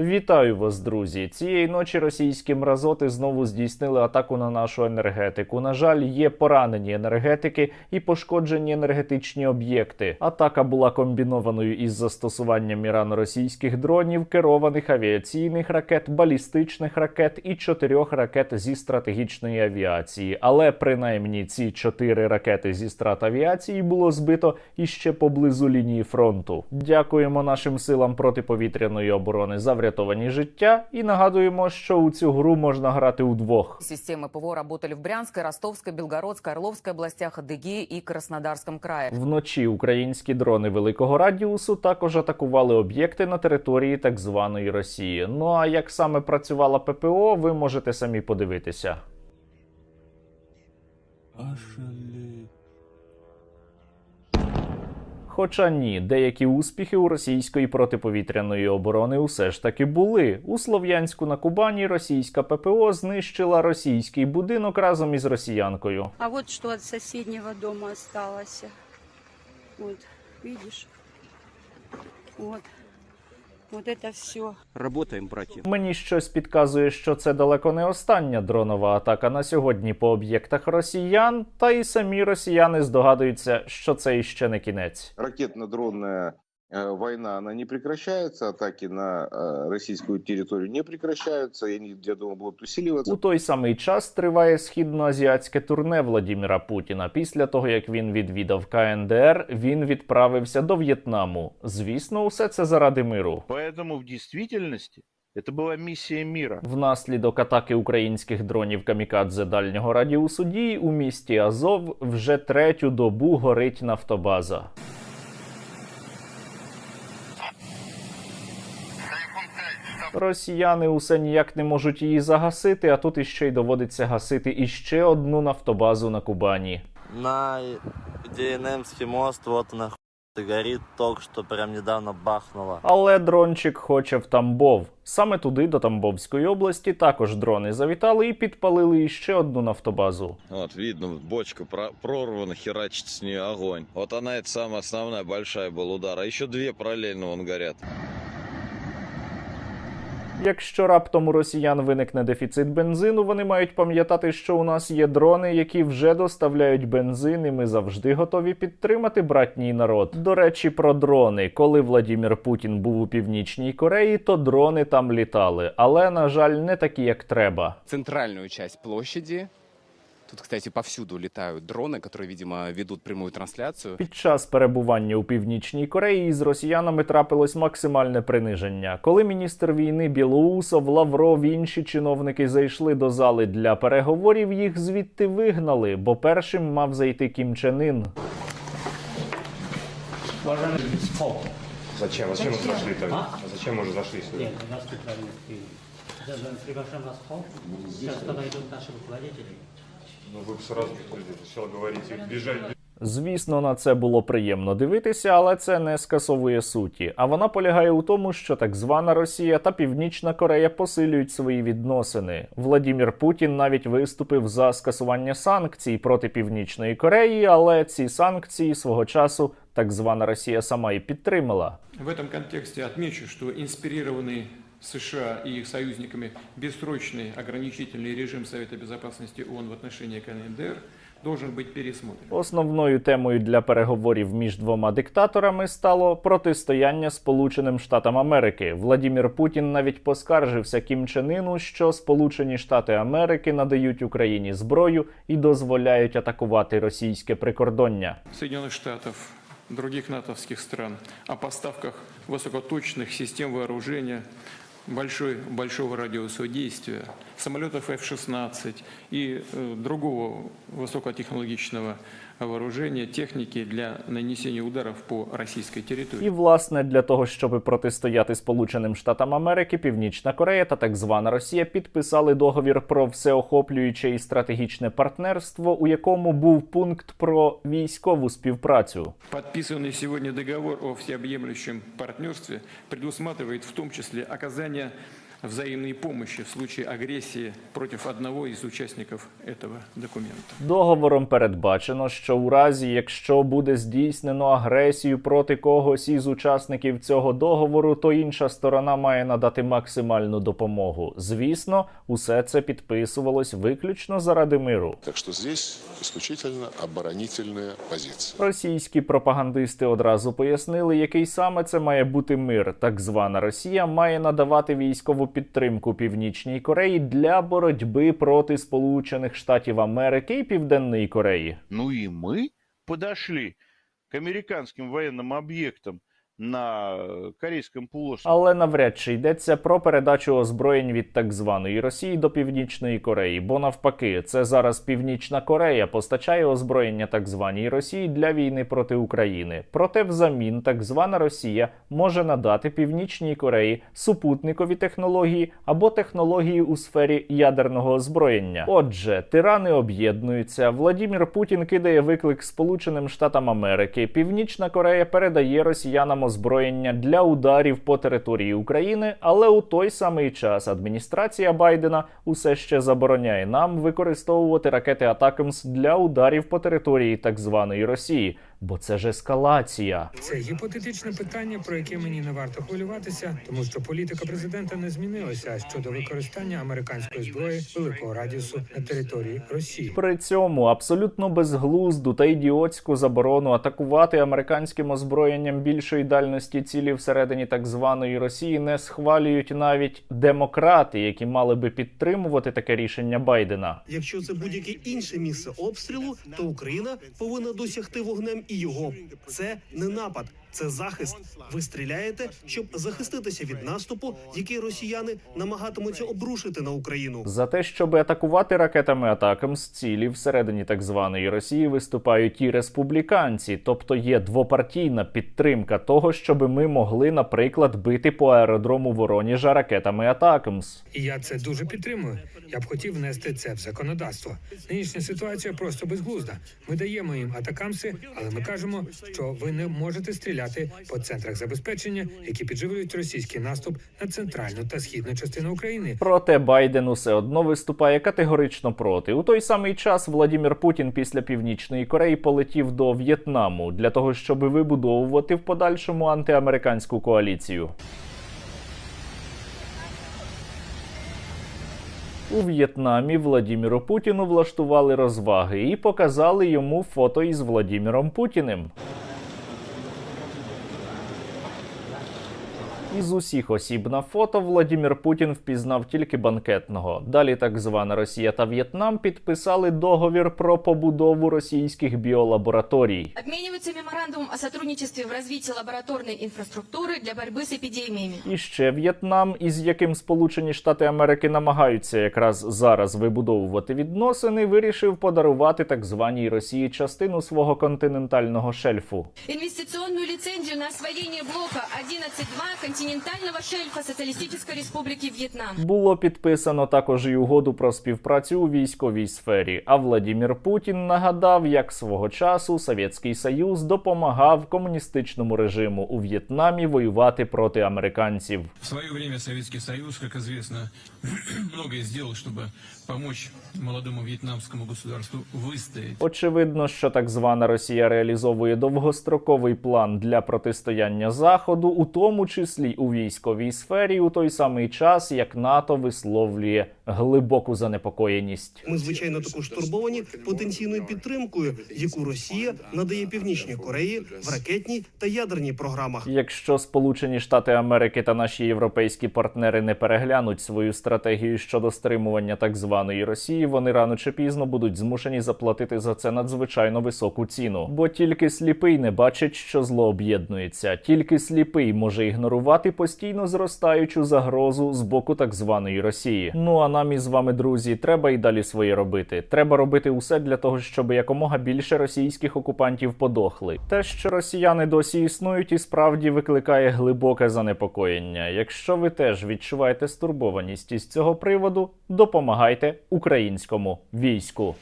Вітаю вас, друзі! Цієї ночі російські мразоти знову здійснили атаку на нашу енергетику. На жаль, є поранені енергетики і пошкоджені енергетичні об'єкти. Атака була комбінованою із застосуванням ірано-російських дронів, керованих авіаційних ракет, балістичних ракет і чотирьох ракет зі стратегічної авіації. Але принаймні ці чотири ракети зі страт авіації було збито іще поблизу лінії фронту. Дякуємо нашим силам протиповітряної оборони за врятовані життя і нагадуємо, що у цю гру можна грати удвох. Системы ПВО работали в Брянской, Ростовской, Белгородской, Орловской областях, Адыгее и Краснодарском крае. Вночі українські дрони великого радіусу також атакували об'єкти на території так званої Росії. Ну а як саме працювала ППО, ви можете самі подивитися. Хоча ні, деякі успіхи у російської протиповітряної оборони усе ж таки були. У Слов'янську на Кубані російська ППО знищила російський будинок разом із росіянкою. А от що от сусіднього дому залишилося. От, бачиш? Вот. Вот это все. Работаем, братья. Мені щось підказує, що це далеко не остання дронова атака на сьогодні по об'єктах росіян, та й самі росіяни здогадуються, що це іще не кінець. ракетно-дронная война, она не прекращается, атаки на э, российскую территорию не прекращаются, и они, я думаю, будут усиливаться. У той самий час триває східноазіатське турне Владіміра Путіна. Після того як він відвідав КНДР, він відправився до В'єтнаму. Звісно, усе це заради миру. Поэтому в действительности это была миссия мира. Внаслідок атаки українських дронів камікадзе дальнього радіусу дії у місті Азов вже третю добу горить нафтобаза. Росіяни усе ніяк не можуть її загасити, а тут іще й доводиться гасити іще одну нафтобазу на Кубані. На ДНМский мост, вот он охуенно горит, только что прям недавно бахнуло. Але дрончик хоче в Тамбов. Саме туди, до Тамбовської області, також дрони завітали і підпалили іще одну нафтобазу. Вот, видно, бочка про- прорвана, херачит с нее огонь. Вот она, это самая основная, большая был удар. А еще две параллельно вон горят. Якщо раптом у росіян виникне дефіцит бензину, вони мають пам'ятати, що у нас є дрони, які вже доставляють бензин, і ми завжди готові підтримати братній народ. До речі, про дрони. Коли Владімір Путін був у північній Кореї, то дрони там літали, але на жаль, не такі, як треба. Центральну часть площади. Тут, кстати, повсюду летают дроны, которые, видимо, ведут прямую трансляцию. Під час перебування у північній Кореї з росіянами трапилось максимальне приниження. Коли міністр війни Білоусов, Лавров і інші чиновники зайшли до зали для переговорів, їх звідти вигнали, бо першим мав зайти Кім Чен Ін. Зачем? Зачем мы зашли тогда? А зачем мы уже зашли сюда? Нет, у нас специальный фильм. Сейчас мы приглашаем вас в холл. Сейчас подойдут наши руководители. Ну вы бы сразу сначала говорите, бежать, Звісно, на це було приємно дивитися, але це не скасовує суті. А вона полягає у тому, що так звана Росія та Північна Корея посилюють свої відносини. Владімір Путін навіть виступив за скасування санкцій проти Північної Кореї, але ці санкції свого часу так звана Росія сама і підтримала. В этом контексте отмечу, что инспирированный США и их союзниками бессрочный ограничительный режим Совета Безопасности ООН в отношении КНДР должен быть пересмотрен. Основною темою для переговорів між двома диктаторами стало протистояння Сполученим Штатам Америки. Владімір Путін навіть поскаржився Кім Чен Іну, що Сполучені Штати Америки надають Україні зброю і дозволяють атакувати російське прикордоння. Соединенных Штатов, других натовских стран о поставках высокоточных систем вооружения большой, большого радиуса действия, самолетов F-16 и э, другого высокотехнологичного вооружения, техники для нанесения ударов по российской территории. І власне для того, щоб протистояти Сполученим Штатам Америки, Північна Корея та так звана Росія підписали договір про всеохоплююче і стратегічне партнерство, у якому був пункт про військову співпрацю. Подписанный сегодня договор о всеобъемлющем партнерстве предусматривает в том числе оказание взаимной помощи в случае агрессии против одного из участников этого документа. Договором передбачено, що у разі, якщо буде здійснено агресію проти когось із учасників цього договору, то інша сторона має надати максимальну допомогу. Звісно, усе це підписувалось виключно заради миру. Так что здесь исключительно оборонительная позиция. Російські пропагандисти одразу пояснили, який саме це має бути мир. Так звана Росія має надавати військову підтримку Північній Кореї для боротьби проти Сполучених Штатів Америки і Південної Кореї. Ну и мы подошли к американским военным объектам на э, Корейском полуострове. Але навряд чи йдеться про передачу озброєнь від так званої Росії до Північної Кореї, бо навпаки, це зараз Північна Корея постачає озброєння так званій Росії для війни проти України. Проте, взамін, так звана Росія може надати Північній Кореї супутникові технології або технології у сфері ядерного озброєння. Отже, тирани об'єднуються. Владімір Путін кидає виклик Сполученим Штатам Америки. Північна Корея передає росіянам озброєння для ударів по території України, але у той самий час адміністрація Байдена усе ще забороняє нам використовувати ракети Атакамс для ударів по території так званої Росії, бо це ж ескалація. Це гіпотетичне питання, про яке мені не варто хвилюватися, тому що політика президента не змінилася щодо використання американської зброї великого радіусу на території Росії. При цьому абсолютно безглузду та ідіотську заборону атакувати американським озброєнням більшої дальності цілі всередині так званої Росії не схвалюють навіть демократи, які мали би підтримувати таке рішення Байдена. Якщо це будь-яке інше місце обстрілу, то Україна повинна досягти вогнем і його. Це не напад, це захист. Ви стріляєте, щоб захиститися від наступу, який росіяни намагатимуться обрушити на Україну. За те, щоб атакувати ракетами атакам з цілі всередині так званої Росії виступають і республіканці, тобто є двопартійна підтримка того, щоб ми могли, наприклад, бити по аеродрому Вороніжа ракетами Атакамс. Я це дуже підтримую. Я б хотів внести це в законодавство. Нинішня ситуація просто безглузда. Ми даємо їм атакамси, але ми кажемо, що ви не можете стріляти по центрах забезпечення, які підживлюють російський наступ на центральну та східну частину України. Проте Байден усе одно виступає категорично проти. У той самий час Владімір Путін після північної Кореї полетів до В'єтнаму для того, щоб вибудовувати в подальшому антиамериканську коаліцію. У В'єтнамі Владіміру Путіну влаштували розваги і показали йому фото із Владіміром Путіним. Із усіх осіб на фото Владімір Путін впізнав тільки банкетного. Далі так звана Росія та В'єтнам підписали договір про побудову російських біолабораторій. Обмениваются меморандумом о сотрудничестве в развитии лабораторной инфраструктуры для борьбы с эпидемиями. І ще В'єтнам, із яким Сполучені Штати Америки намагаються якраз зараз вибудовувати відносини, вирішив подарувати так званій Росії частину свого континентального шельфу. Инвестиционную лицензию на освоение блока 11.2 континентального шельфа Социалистической Республики Вьетнам. Було підписано також і угоду про співпрацю у військовій сфері. А Владімір Путін нагадав, як свого часу Совєтський Союз допомагав комуністичному режиму у В'єтнамі воювати проти американців. В свое время Советский Союз, как известно, многое сделал, чтобы помочь молодому вьетнамскому государству выстоять. Очевидно, що так звана Росія реалізовує довгостроковий план для протистояння Заходу, у тому числі у військовій сфері, у той самий час як НАТО висловлює глибоку занепокоєність. Ми звичайно також турбовані потенційною підтримкою, яку Росія надає Північній Кореї в ракетній та ядерній програмах. Якщо Сполучені Штати Америки та наші європейські партнери не переглянуть свою стратегію щодо стримування так званої Росії, вони рано чи пізно будуть змушені заплатити за це надзвичайно високу ціну. Бо тільки сліпий не бачить, що зло об'єднується, тільки сліпий може ігнорувати постійно зростаючу загрозу з боку так званої Росії. Ну а нам із вами, друзі, треба і далі своє робити. Треба робити усе для того, щоб якомога більше російських окупантів подохли. Те, що росіяни досі існують, і справді викликає глибоке занепокоєння. Якщо ви теж відчуваєте стурбованість із цього приводу, допомагайте українському війську.